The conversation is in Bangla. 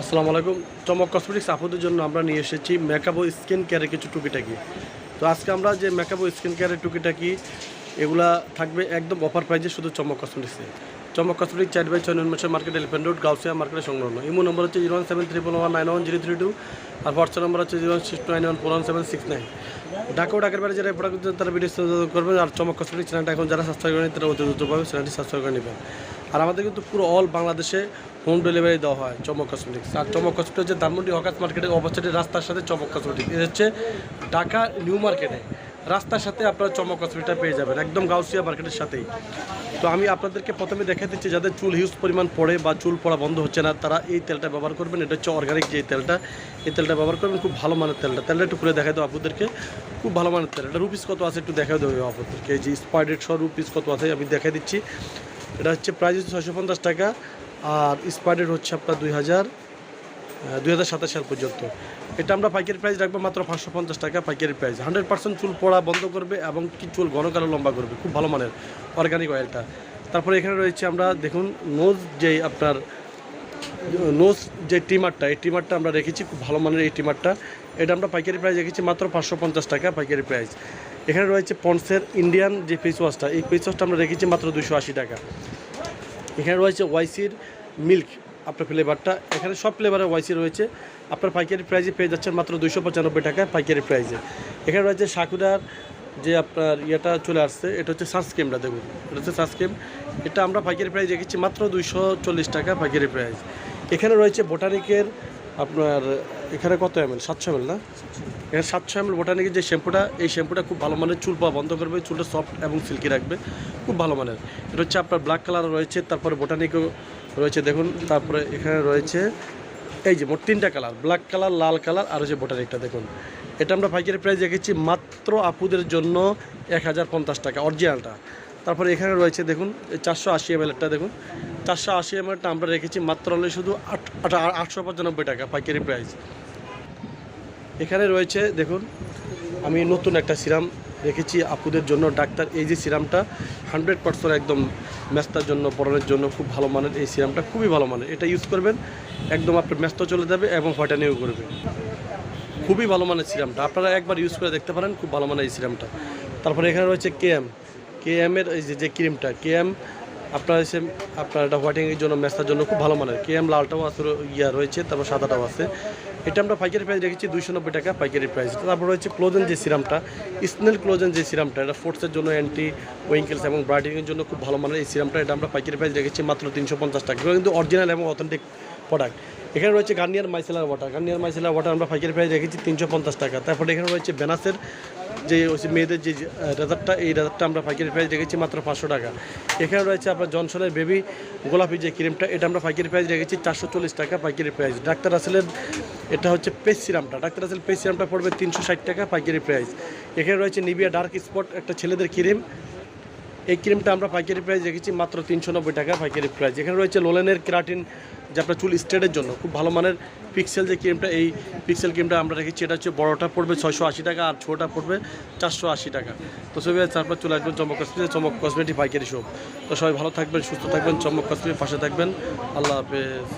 আসসালামু আলাইকুম। চমক কসমেটিক্স আপুদের জন্য আমরা নিয়ে এসেছি মেকআপ ও স্কিন কেয়ারের কিছু টুকিটাকি। তো আজকে আমরা যে মেকআপ ও স্কিন কেয়ারের টুকিটাকি, এগুলা থাকবে একদম অফার প্রাইজে শুধু চমক কসমেটিক্সে চমক কসমেটিক চার বাই ছয় নির্মাণ মার্কেট এলিফেন্ট রোড গাউসিয়া মার্কেটের সংলগ্ন। ইমো নম্বর হচ্ছে zero one seven three four one nine one zero three two আর হোয়াটসঅ্যাপ নম্বর হচ্ছে zero one six nine one four one seven six nine. Dhaka ও ঢাকার বাইরে যারা প্রোডাক্ট তারা ভিডিও করবেন আর চমক কসমেটিক চ্যানেলটা এখন যারা সাবস্ক্রাইব করেন তারা অতি দ্রুতভাবে চ্যানেলটি সাবস্ক্রাইব করে নেবেন। আর আমাদের কিন্তু পুরো অল বাংলাদেশে হোম ডেলিভারি দেওয়া হয় চমক কসমেটিক্স আর চমক কসমেটিক হচ্ছে ধানমন্ডি হকাস মার্কেটের অপোজিটের রাস্তার সাথে চমক কসমেটিক এটা হচ্ছে ঢাকা নিউ মার্কেটে রাস্তার সাথে আপনারা চমক কসমেটিকটা পেয়ে যাবেন, একদম গাউসিয়া মার্কেটের সাথেই। তো আমি আপনাদেরকে প্রথমে দেখা দিচ্ছি, যাদের চুল হিউজ পরিমাণ পড়ে বা চুল পড়া বন্ধ হচ্ছে না, তারা এই তেলটা ব্যবহার করবেন। এটা হচ্ছে অর্গানিক যে তেলটা, এই তেলটা ব্যবহার করবেন, খুব ভালো মানের তেলটা। তেলটা একটু খুলে দেখা দেবো আপনাদেরকে। খুব ভালো মানের তেল। এটা রুপিস কত আছে একটু দেখা দেবো আপনাদেরকে। এই যে স্পাইডেড সহ রুপিস কত আছে, আমি দেখা দিচ্ছি। এটা হচ্ছে প্রাইস হচ্ছে ছয়শো পঞ্চাশ টাকা আর স্পাইডের হচ্ছে আপনার দুই হাজার দুই হাজার সাতাশ সাল পর্যন্ত। এটা আমরা পাইকারি প্রাইস রাখব মাত্র পাঁচশো পঞ্চাশ টাকা পাইকারি প্রাইস হান্ড্রেড পার্সেন্ট চুল পড়া বন্ধ করবে এবং কি চুল ঘন কালো লম্বা করবে, খুব ভালো মানের অর্গানিক অয়েলটা তারপরে এখানে রয়েছে আমরা দেখুন নোজ যে আপনার নোজ যে ট্রিমারটা এই ট্রিমারটা আমরা রেখেছি, খুব ভালো মানের এই ট্রিমারটা এটা আমরা পাইকারি প্রাইস রেখেছি মাত্র পাঁচশো পঞ্চাশ টাকা পাইকারি প্রাইস। এখানে রয়েছে পন্সের ইন্ডিয়ান যে ফেস ওয়াশটা এই ফেস ওয়াশটা আমরা রেখেছি মাত্র দুশো আশি টাকা। এখানে রয়েছে ওয়াইসির মিল্ক, আপনার ফ্লেভারটা। এখানে সব ফ্লেভারের ওয়াইসি রয়েছে। আপনার পাইকারি প্রাইজে পেয়ে যাচ্ছেন মাত্র দুশো পঁচানব্বই টাকা পাইকারি প্রাইজে এখানে রয়েছে সাকুরার যে আপনার ইয়েটা চলে আসছে, এটা হচ্ছে সানস্ক্রিমটা দেখুন। এটা হচ্ছে সানস্ক্রিম এটা আমরা পাইকারি প্রাইস রেখেছি মাত্র দুইশো চল্লিশ টাকা পাইকারি প্রাইস। এখানে রয়েছে বোটানিকের আপনার, এখানে কত এম এল সাতশো এম না? এখানে সাতশো এম এল বোটানিকের যে শ্যাম্পুটা, এই শ্যাম্পুটা খুব ভালো মানের, চুল পাওয়া বন্ধ করবে, চুলটা সফট এবং সিল্কি রাখবে, খুব ভালো মানের। এটা হচ্ছে আপনার ব্ল্যাক কালার রয়েছে, তারপরে বোটানিকও রয়েছে, দেখুন, তারপরে এখানে রয়েছে এই যে মোট তিনটা কালার ব্ল্যাক কালার, লাল কালার আর হচ্ছে বোটানিকটা দেখুন। এটা আমরা পাইকারি প্রাইস রেখেছি মাত্র আপুদের জন্য এক হাজার পঞ্চাশ টাকা অরিজিনালটা তারপরে এখানে রয়েছে দেখুন, এই চারশো আশি এম এলটা দেখুন। চারশো আশি এম এলটা আমরা রেখেছি মাত্র হলে শুধু আট- আটশো পঁচানব্বই টাকা পাইকারি প্রাইস এখানে রয়েছে দেখুন, আমি নতুন একটা সিরাম রেখেছি আপুদের জন্য। ডাক্তার এই যে সিরামটা হান্ড্রেড পার্সেন্ট একদম ম্যাস্তার জন্য বরণের জন্য খুব ভালো মানের এই সিরামটা, খুবই ভালো মানের। এটা ইউজ করবেন, একদম আপনার ম্যাস্ত চলে যাবে এবং ফয়টানিও করবে খুবই ভালো মানের সিরামটা। আপনারা একবার ইউজ করে দেখতে পারেন, খুব ভালো মানের এই সিরামটা। তারপরে এখানে রয়েছে কে এম কেএম কেএমের এই যে যে ক্রিমটা কেএম আপনার এসে আপনার এটা হোয়াইটিংয়ের জন্য, মেস্তার জন্য খুব ভালো মানের। কেএম লালটাও আছে, ইয়া রয়েছে, তারপর সাদাটাও আছে। এটা আমরা পাইকারি প্রাইস রেখেছি দুইশো নব্বই টাকা পাইকারি প্রাইস। তারপর রয়েছে ক্লোজেন যে সিরামটা, স্নেল ক্লোজেন যে সিরামটা, এটা ফোর্সের জন্য অ্যান্টি উইঙ্কেলস এবং ব্রাইটিংয়ের জন্য খুব ভালো মানের এই সিরামটা। এটা আমরা পাইকারি প্রাইস রেখেছি মাত্র তিনশো পঞ্চাশ টাকা। কিন্তু অরিজিনাল এবং অথেন্টিক প্রোডাক্ট এখানে রয়েছে Garnier micellar water Garnier micellar water আমরা পাইকারি প্রাইস রেখেছি তিনশো পঞ্চাশ টাকা। তারপরে এখানে রয়েছে বেনাসের যে হচ্ছে মেয়েদের যে রেজারটা, এই রেজারটা আমরা পাইকারি প্রাইস রেখেছি মাত্র পাঁচশো টাকা। এখানে রয়েছে আপনার জনসনের বেবি গোলাপি যে ক্রিমটা এটা আমরা পাইকারি প্রাইস রেখেছি চারশো চল্লিশ টাকা পাইকারি প্রাইস। ডাক্তার আসলের এটা হচ্ছে পেস সিরামটা ডাক্তার আসল পেস সিরামটা পড়বে তিনশো ষাট টাকা পাইকারি প্রাইস। এখানে রয়েছে নিবিয়া ডার্ক স্পট, একটা ছেলেদের ক্রিম। এই ক্রিমটা আমরা পাইকারি প্রাইস রেখেছি মাত্র তিনশো নব্বই টাকা পাইকারি প্রাইস। এখানে রয়েছে লোলেনের কেরাটিন যে আপনার চুল স্ট্রেটের জন্য। খুব ভালো মানের পিক্সেল যে ক্রিমটা, এই পিক্সেল ক্রিমটা আমরা রেখেছি। এটা হচ্ছে বড়োটা পড়বে ছয়শো আশি টাকা আর ছোটোটা পড়বে চারশো আশি টাকা। তো সবাই তারপর চলে আসবেন চমক কসমেটিক চমক কসমেটিক পাইকারি শপ তো সবাই ভালো থাকবেন, সুস্থ থাকবেন, চমক কসমেটিক পাশে থাকবেন। আল্লাহ হাফেজ।